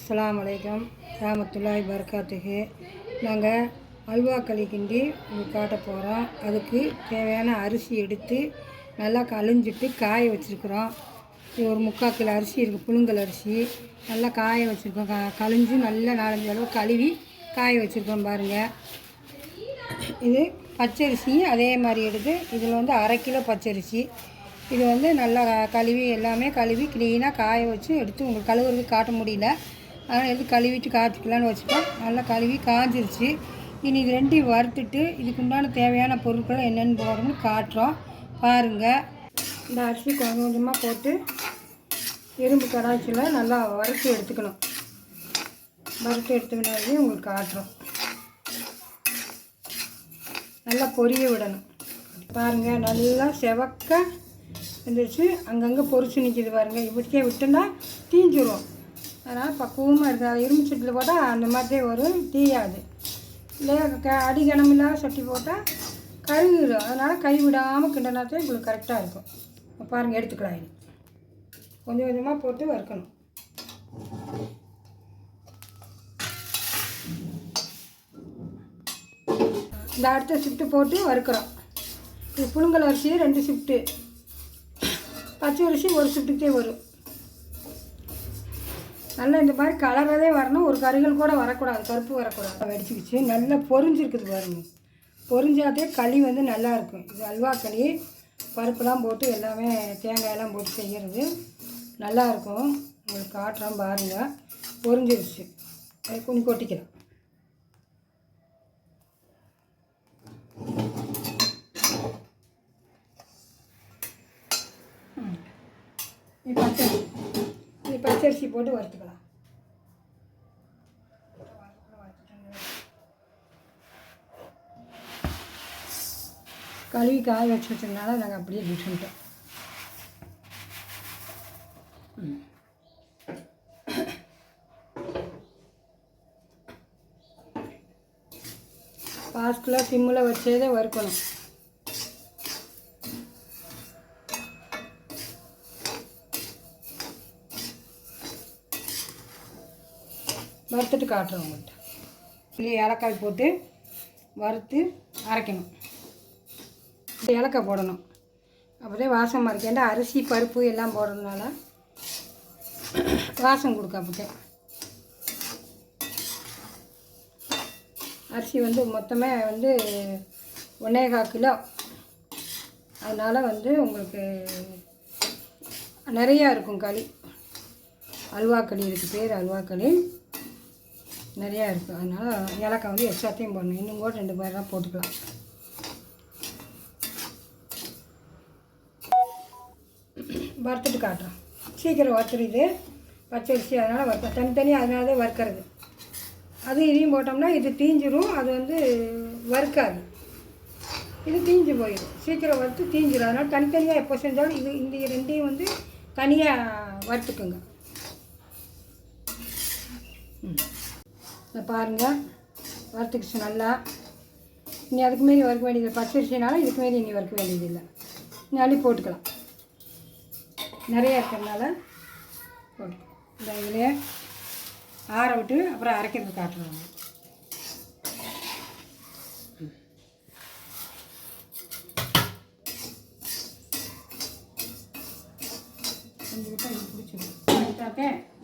அஸ்லாம் வலைக்கம் ராமத்துல்லாய் பர்காத்துக்கு நாங்கள் அல்வா களி கிண்டி காட்ட போகிறோம் அதுக்கு தேவையான அரிசி எடுத்து நல்லா கழிஞ்சிட்டு காய வச்சுருக்குறோம். இது ஒரு முக்கால் கிலோ அரிசி இருக்குது புழுங்கல் அரிசி. நல்லா காய வச்சுருக்கோம். க கழிஞ்சு நல்லா நாலஞ்சு அளவு கழுவி காய வச்சுருக்கோம் பாருங்கள் இது பச்சரிசி அதே மாதிரி எடுத்து இதில் வந்து அரை கிலோ பச்சரிசி. இது வந்து நல்லா கழுவி எல்லாமே கழுவி க்ளீனாக காய வச்சு எடுத்து உங்களுக்கு கழுவுறதுக்கு காட்ட முடியல. அதனால் எது கழுவிட்டு காய்ச்சிக்கலான்னு வச்சுட்டோம். நல்லா கழுவி காய்ஞ்சிருச்சு இனி இது ரெண்டையும் வறுத்துட்டு இதுக்கு உண்டான தேவையான பொருட்கள் என்னென்னு போடணும்னு காட்டுறோம். பாருங்கள் இந்த அரிசி கொஞ்சம் கொஞ்சமாக போட்டு இரும்பு கடாய்ச்சியில் நல்லா வறுத்து எடுத்துக்கணும். வறுத்து எடுத்துக்கினாலே உங்களுக்கு காட்டுறோம். நல்லா பொரிய விடணும். பாருங்கள் நல்லா செவக்க வந்துருச்சு. அங்கங்கே பொரிச்சு நிற்கிது பாருங்கள் இப்படிக்கே விட்டோன்னா தீஞ்சிரும். அதனால் பக்குவமாக இருக்குது இரும்பு சட்டியில் போட்டால் அந்த மாதிரி வரும். தீயாது. இல்லையா க அடி கிணமில்லாத இல்லாத சட்டி போட்டால் கருகிடும் அதனால் கை விடாமல் கிண்டனாத்தே உங்களுக்கு கரெக்டாக இருக்கும். பாருங்கள் எடுத்துக்கலாம் இது கொஞ்சம் கொஞ்சமாக போட்டு வறுக்கணும். இந்த அடுத்த ஷிஃப்ட்டு போட்டு வறுக்கிறோம். இது புழுங்கல் அரிசி ரெண்டு ஷிஃப்ட்டு பச்சை அரிசி ஒரு ஷிஃப்ட்டுக்கே வரும். நல்லா இந்த மாதிரி கலரதே வரணும். ஒரு கருகள் கூட வரக்கூடாது கருப்பு வரக்கூடாது. வெடிச்சிக்கிச்சு. நல்லா பொறிஞ்சிருக்குது பாருங்க. பொறிஞ்சாதே களி வந்து நல்லாயிருக்கும் இது அல்வா களி பருப்புலாம் போட்டு எல்லாமே தேங்காயெல்லாம் போட்டு செய்கிறது நல்லாயிருக்கும் உங்களுக்கு காட்டுறோம் பாருங்கள் பொறிஞ்சிருச்சு அது கொஞ்சம் கொட்டிக்கலாம். இது இது பச்சரிசி போட்டு வறுத்துக்கலாம். கழுவி காய வச்சு வச்சதுனால நாங்கள் அப்படியே விட்டுட்டோம் ஃபாஸ்ட்டில் சிம்மில் வச்சதே வறுக்கணும் வறுத்துட்டு காட்டுறோம் உங்கள்கிட்ட இதுலேயே ஏலக்காய் போட்டு வறுத்து அரைக்கணும் இந்த ஏலக்காய் போடணும். அப்படியே வாசமாக இருக்கு. ஏன்டா அரிசி பருப்பு எல்லாம் போடுறதுனால வாசம் கொடுக்க அப்போதே அரிசி வந்து மொத்தமே வந்து ஒன்னேகா கிலோ. அதனால் வந்து உங்களுக்கு நிறையா இருக்கும் களி. அல்வா களி இருக்குது பேர் அல்வா களி நிறையா இருக்குது அதனால் ஏலக்காய் வந்து எக்ஸ்ட்ராத்தையும் போடணும். இன்னும் கூட ரெண்டு பேர் தான் போட்டுக்கலாம். வறுத்துட்டு காட்டுறோம். சீக்கிரம் வறுத்துருது பச்சரிசி அதனால் வறுப்போம். தனித்தனியாக அதனால தான் வறுக்கிறது. அது இதையும் போட்டோம்னா இது தீஞ்சிரும். அது வந்து வறுக்காது. இது தீஞ்சு போயிடும். சீக்கிரம் வறுத்து தீஞ்சிடும் அதனால் தனித்தனியாக எப்போ செஞ்சாலும் இது இந்த ரெண்டையும் வந்து தனியாக வறுத்துக்குங்க. ம். இதை பாருங்கள் வறுத்துக்கிச்சு நல்லா. இனி அதுக்கு மாரி வறுக்க வேண்டியது பச்சரிசினால இதுக்கு மாரி இனி வறுக்க வேண்டியதில்லை இனி அள்ளி போட்டுக்கலாம். நிறைய இருக்கிறதுனால இந்த இதிலே ஆற விட்டு அப்புறம் அரைக்கிறது காட்டுறாங்க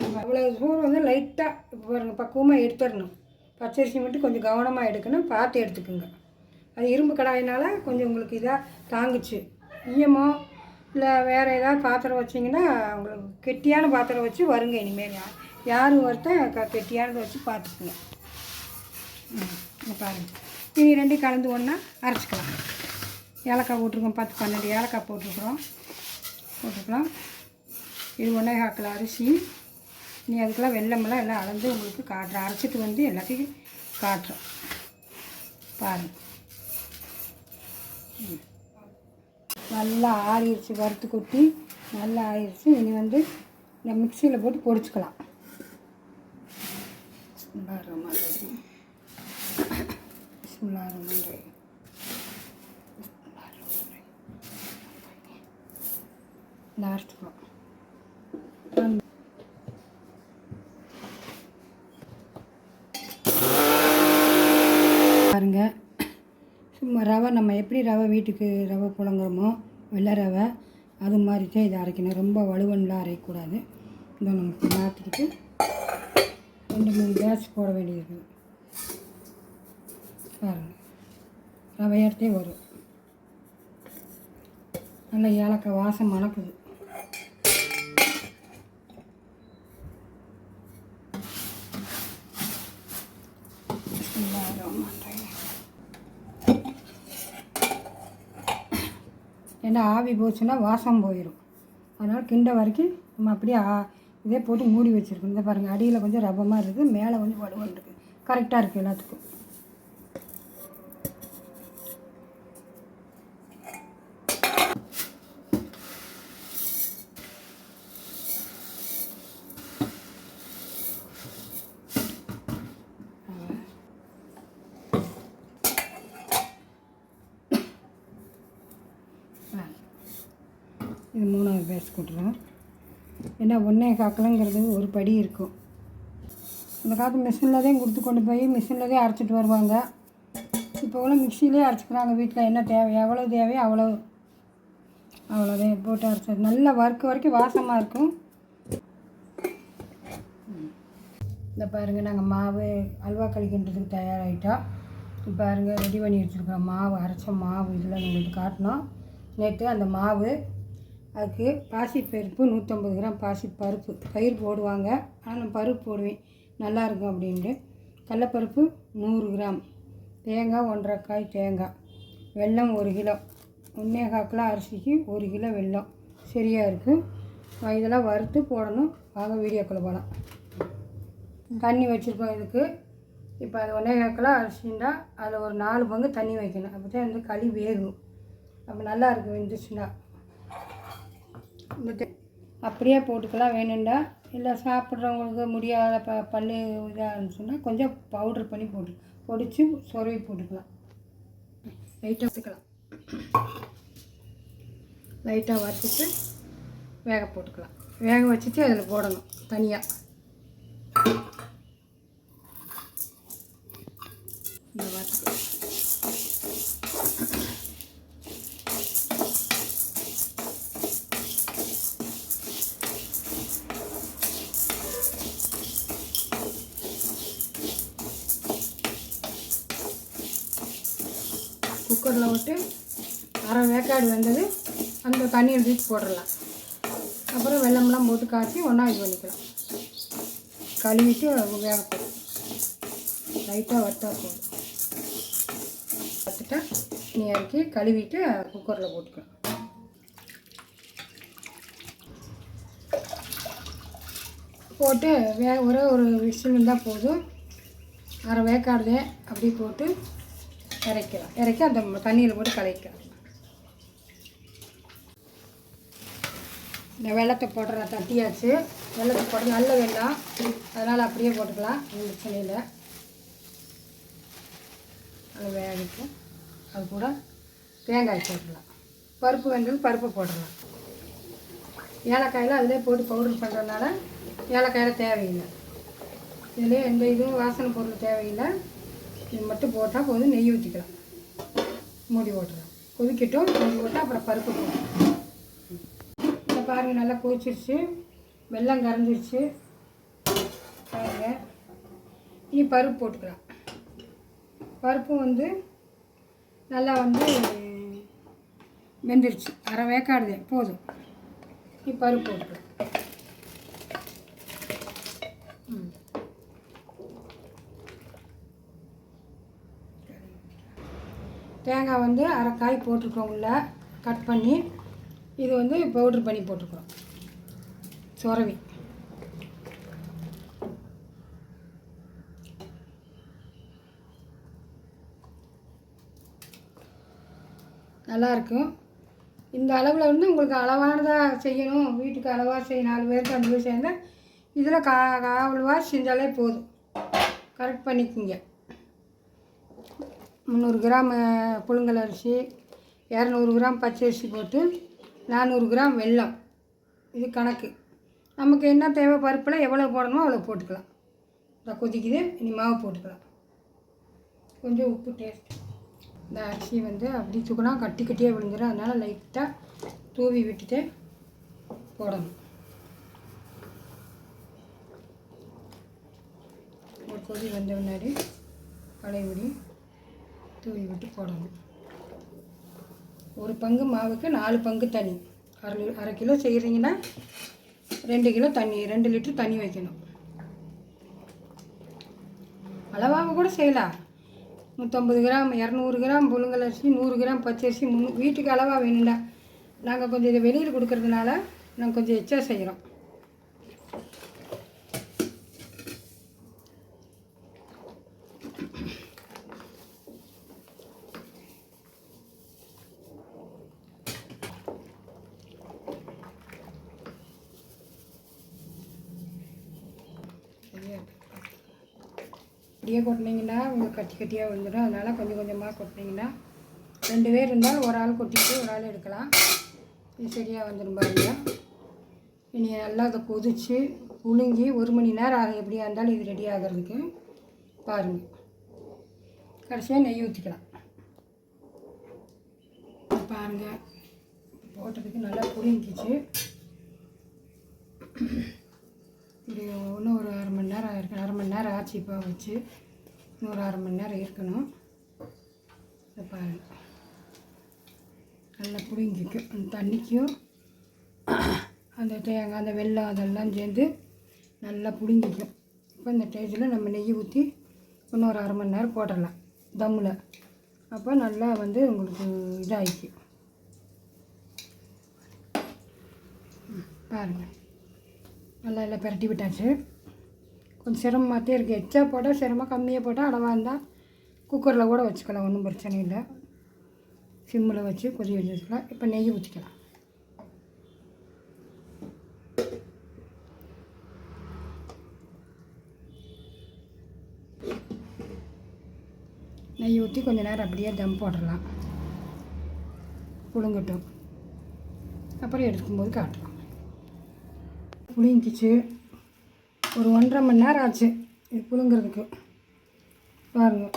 கொஞ்சம் அவ்வளோ சோறு வந்து லைட்டாக இப்போ பாருங்கள் பக்குவமாக எடுத்துடணும். பச்சரிசி மட்டும் கொஞ்சம் கவனமாக எடுக்கணும். பார்த்து எடுத்துக்கோங்க. அது இரும்பு கடாயினால் கொஞ்சம் உங்களுக்கு இதாக தாங்குச்சு. ஈயமோ இல்லை வேறு ஏதாவது பாத்திரம் வச்சிங்கன்னா உங்களுக்கு கெட்டியான பாத்திரம் வச்சு வருங்க இனிமேல் யார் யார் ஒருத்த க கெட்டியானதை வச்சு பார்த்துக்குங்க. ம் பாருங்கள் பாருங்க. இனி ரெண்டையும் கலந்து ஒன்றா அரைச்சிக்கலாம். ஏலக்காய் போட்டிருக்கோம் பத்து பன்னெண்டு ஏலக்காய் போட்டிருக்குறோம். போட்டுக்கலாம் இது ஒன்றே காக்கில் அரிசி. நீ அதுக்கெல்லாம் வெள்ளமெல்லாம் எல்லாம் அளந்து உங்களுக்கு காட்டுறேன். அரைச்சிட்டு வந்து எல்லாத்தையும் காட்டுறோம் பாருங்கள் ம். நல்லா ஆறிடுச்சு வறுத்து கொட்டி நல்லா ஆறிடுச்சு. இனி வந்து இந்த மிக்சியில் போட்டு பொடிச்சுக்கலாம் பிஸ்மில்லாஹிர் ரஹ்மானிர் எப்படி ரவை வீட்டுக்கு ரவை புழங்குறோமோ வெள்ளை ரவை அது மாதிரி தான் இதை அரைக்கணும். ரொம்ப வலுவன்லாம் அரைக்கக்கூடாது. இதை நமக்கு மாற்றிக்கிட்டு ரெண்டு மூணு கேஸ் போட வேண்டியது. பாருங்கள் ரவையாட்டே வரும். நல்லா ஏலக்காய் வாசம் மணக்குது. ஏன்னா ஆவி போச்சுன்னா வாசம் போயிடும் அதனால் கிண்ட வரைக்கும் நம்ம அப்படியே ஆ- இதே போட்டு மூடி வச்சுருக்கோம் இந்த பாருங்கள் அடியில் கொஞ்சம் ரபமாக இருக்குது மேலே கொஞ்சம் வலுவல் இருக்குது கரெக்டாக இருக்குது எல்லாத்துக்கும். இது மூணாவது பேஸ் கூட்டுறோம் ஏன்னா ஒன்றே காக்கலங்கிறது ஒரு படி இருக்கும். அந்த காலத்து மிஷினில் தான் கொடுத்து கொண்டு போய் மிஷினில் தான் அரைச்சிட்டு வருவாங்க. இப்போ உள்ள மிக்சிலே அரைச்சிக்கிறாங்க வீட்டில் என்ன தேவை? எவ்வளோ தேவையோ அவ்வளோ அவ்வளோதான் போட்டு அரைச்சது நல்லா வறுக்க வரைக்கும் வாசமாக இருக்கும். இந்த பாருங்கள் நாங்கள் மாவு அல்வா கழிக்கின்றதுக்கு தயாராகிட்டோம் இப்போ பாருங்கள் ரெடி பண்ணி வச்சுருக்கோம் மாவு அரைச்ச மாவு இதில் உங்களுக்கு காட்டினோம் நேற்று அந்த மாவு அதுக்கு பாசிப்பருப்பு நூற்றம்பது கிராம் பாசி பருப்பு பயிர் போடுவாங்க. ஆனால் நான் பருப்பு போடுவேன். நல்லாயிருக்கும் அப்படின்ட்டு. கடலப்பருப்பு நூறு கிராம். தேங்காய் ஒன்றரை காய் தேங்காய். வெல்லம் ஒரு கிலோ. ஒன்றே காக்கில் அரிசிக்கு ஒரு கிலோ வெல்லம். சரியாக இருக்குது இதெல்லாம் வறுத்து போடணும். வாங்க வீடியோக்குள்ளே போகலாம் தண்ணி வச்சுருக்கோம் இதுக்கு. இப்போ அது ஒன்றே காக்கில் அரிசிண்டா அதில் ஒரு நாலு பங்கு தண்ணி வைக்கணும். அப்போ தான் வந்து களி வேகும். அப்போ நல்லா இருக்கும் வெந்துச்சுன்னா. அப்படியே போட்டுக்கலாம் வேணுண்டா இல்லை சாப்பிட்றவங்களுக்கு முடியாத ப பல்லு இதாக இருந்துச்சுன்னா கொஞ்சம் பவுட்ரு பண்ணி போட்டு பொடிச்சு சொருவி போட்டுக்கலாம். லைட்டாக வச்சுக்கலாம். லைட்டாக வறுத்துட்டு வேக போட்டுக்கலாம். வேக வச்சுட்டு அதில் போடணும் தனியாக இந்த வறுத்து குக்கரில் விட்டு அரை வேக்காடு வெந்தது. அந்த தண்ணியை தூக்கி போட்டுடலாம். அப்புறம் வெள்ளம்லாம் போட்டு காய்ச்சி ஒன்றா இது பண்ணிக்கலாம். கழுவிட்டு வேக போடும் லைட்டாக வறுத்தா போதும். வறுத்துட்டா நீ இறக்கி கழுவிட்டு குக்கரில் போட்டுக்கலாம். போட்டு வே ஒரே ஒரு விசில் இருந்தால் போதும். அரை வேக்காடுதே அப்படி போட்டு இறக்கலாம் இறக்கி அந்த தண்ணியில் போட்டு கலக்கலாம் இந்த வெள்ளத்தை போடுற தட்டியாச்சு. வெள்ளத்தை போட்டு நல்ல வெள்ளம் அதனால் அப்படியே போட்டுக்கலாம் ஒன்றும் பிரச்சனை இல்லை அது வேகட்டும். அது கூட தேங்காய் போட்டுடலாம் பருப்பு வேணும் பருப்பு போட்டுடலாம் ஏலக்காயில் அதிலே போட்டு பவுடர் பண்ணுறதுனால ஏலக்காயில் தேவையில்லை. இதிலே எந்த இதுவும் வாசனை பொருள் தேவையில்லை. இது மட்டும் போட்டால் போதும் நெய் ஊற்றிக்கலாம் மூடி ஓட்டுறோம் கொதிக்கட்டும் மூடி ஓட்டால் அப்புறம் பருப்பு போடணும். இந்த பாருங்கள் நல்லா கொதிச்சிருச்சு. வெள்ளம் கரைஞ்சிருச்சு. பாருங்க. இனி பருப்பு போட்டுக்கலாம். பருப்பும் வந்து நல்லா வந்து வெந்துருச்சு. அரை வேக்காடுது போதும். நீ பருப்பு போட்டுக்கலாம் ம் தேங்காய் வந்து அரை காய் போட்டிருக்கோம் உள்ள. கட் பண்ணி இது வந்து பவுட்ரு பண்ணி போட்டிருக்கோம். சொரவி. நல்லாயிருக்கும் இந்த அளவில் வந்து உங்களுக்கு அளவானதாக செய்யணும். வீட்டுக்கு அளவாக செய்ய நாலு பேருக்கு அஞ்சு பேர் சேர்ந்தால் இதில் கா காவலுவாக செஞ்சாலே போதும். கரெக்ட் பண்ணிக்கோங்க. முந்நூறு கிராம் புழுங்கல் அரிசி இரநூறு கிராம் பச்சை அரிசி போட்டு நானூறு கிராம் வெல்லம். இது கணக்கு. நமக்கு என்ன தேவை பருப்பில் எவ்வளோ போடணுமோ அவ்வளோ போட்டுக்கலாம். இதை கொதிக்குது இனி மாவு போட்டுக்கலாம். கொஞ்சம் உப்பு டேஸ்ட் இந்த அரிசி வந்து அப்படி தூக்கினா கட்டி கட்டியாக விழுந்துடும் அதனால் லைட்டாக தூவி விட்டுட்டு போடணும். ஒரு கொதி வந்த முன்னாடி பழையபடி தூவி விட்டு போடணும். ஒரு பங்கு மாவுக்கு நாலு பங்கு தண்ணி. அரை அரை கிலோ செய்கிறீங்கன்னா ரெண்டு கிலோ தண்ணி ரெண்டு லிட்டர் தண்ணி வைக்கணும். அளவாக கூட செய்யலாம். நூற்றம்பது கிராம் இரநூறு கிராம் புழுங்கல் அரிசி நூறு கிராம் பச்சரிசி முன்னூறு வீட்டுக்கு அளவாக வேணும்டா நாங்கள் கொஞ்சம் இதை வெளியில் கொடுக்கறதுனால நாங்கள் கொஞ்சம் எச்சா செய்கிறோம் கட்டியாக கொட்டினீங்கன்னா உங்களுக்கு கட்டி கட்டியாக வந்துடும் அதனால் கொஞ்சம் கொஞ்சமாக கொட்டினீங்கன்னா ரெண்டு பேர் இருந்தால் ஒரு ஆள் கொட்டிட்டு ஒரு ஆள் எடுக்கலாம். இது சரியாக வந்துடும் பாருங்க. இனி நல்லா அதை கொதித்து புழுங்கி ஒரு மணி நேரம் ஆகும் எப்படியா இருந்தாலும் இது ரெடி ஆகிறதுக்கு பாருங்கள் கடைசியாக நெய் ஊற்றிக்கலாம் பாருங்கள் போட்டதுக்கு நல்லா புழுங்கிச்சு இப்படி இன்னும் ஒரு அரை மணி நேரம் ஆயிருக்கு. அரை மணி நேரம் ஆச்சு இப்போ வச்சு. ஒரு அரை மணி நேரம் இருக்கணும். இதை பாருங்கள் நல்லா பிடுங்கிக்கும் அந்த தண்ணிக்கும் அந்த தேங்காய் அந்த வெள்ளம் அதெல்லாம் சேர்ந்து நல்லா பிடுங்கிக்கும் இப்போ இந்த டேஜில் நம்ம நெய் ஊற்றி இன்னொரு அரை மணி நேரம் போட்டுடலாம். தம்மில். அப்போ நல்லா வந்து உங்களுக்கு இதாகிக்கும் பாருங்கள் நல்லா எல்லாம் பிரட்டி விட்டாச்சு. கொஞ்சம் சிரமமாகத்தே இருக்குது எச்சா போட்டால் சிரமம் கம்மியாக போட்டால் அளவாக இருந்தால் குக்கரில் கூட வச்சுக்கலாம் ஒன்றும் பிரச்சனை இல்லை. சிம்மில் வச்சு கொதி வச்சுக்கலாம். இப்போ நெய் ஊற்றிக்கலாம் நெய் ஊற்றி கொஞ்சம் நேரம் அப்படியே தம் போடலாம் புழுங்கட்டும். அப்புறம் எடுக்கும்போது காட்டலாம். புழுங்கிக்கிச்சு ஒரு ஒன்றரை மணி நேரம் ஆச்சு இது புழுங்குறதுக்கு. பாருங்கள்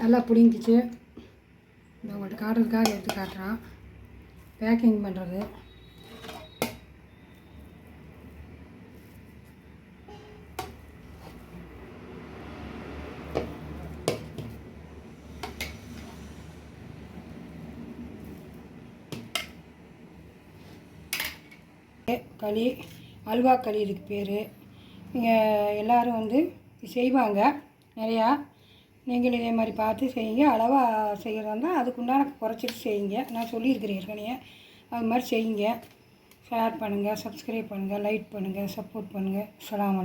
நல்லா பிடிங்கிச்சு நான் உங்கள்கிட்ட காட்டுறதுக்காக எடுத்து காட்டுறான் பேக்கிங் பண்ணுறது களி அல்வா களி இதுக்கு பேர். இங்கே எல்லோரும் வந்து செய்வாங்க. நிறையா நீங்களும் இதே மாதிரி பார்த்து செய்யுங்க. அளவாக செய்கிறதா இருந்தால் அதுக்குண்டான குறைச்சிட்டு செய்யுங்க. நான் சொல்லியிருக்கிறேன் ஏற்கனவே. அது மாதிரி செய்யுங்க. ஷேர் பண்ணுங்கள் சப்ஸ்கிரைப் பண்ணுங்கள் லைக் பண்ணுங்கள் சப்போர்ட் பண்ணுங்கள் அஸ்ஸலாமு